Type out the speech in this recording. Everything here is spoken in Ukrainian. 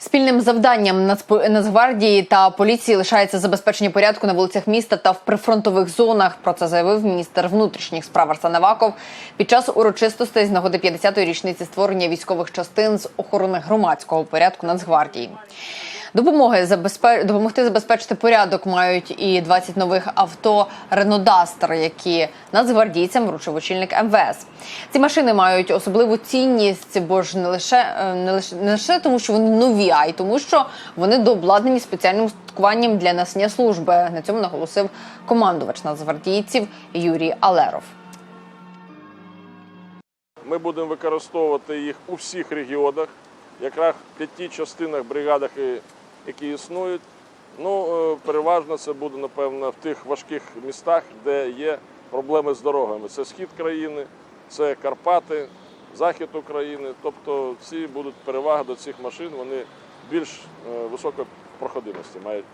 Спільним завданням Нацгвардії та поліції лишається забезпечення порядку на вулицях міста та в прифронтових зонах. Про це заявив міністр внутрішніх справ Арсен Аваков під час урочистостей з нагоди 50-ї річниці створення військових частин з охорони громадського порядку Нацгвардії. Допомоги забезпе... допомогти забезпечити порядок мають і 20 нових авто Renault які нацгвардійцям вручив очільник МВС. Ці машини мають особливу цінність, бо ж не лише е, не лише не лише тому, що вони нові, а й тому, що вони дообладнані спеціальним устаткуванням для несення служби. На цьому наголосив командувач нацгвардійців Юрій Алеров. Ми будемо використовувати їх у всіх регіонах, якраз в п'яти частинах бригадах, і- які існують. Ну, е, переважно це буде, напевно, в тих важких містах, де є проблеми з дорогами. Це схід країни, це Карпати, захід України. Тобто ці будуть переваги до цих машин, вони більш е, високої проходимості мають.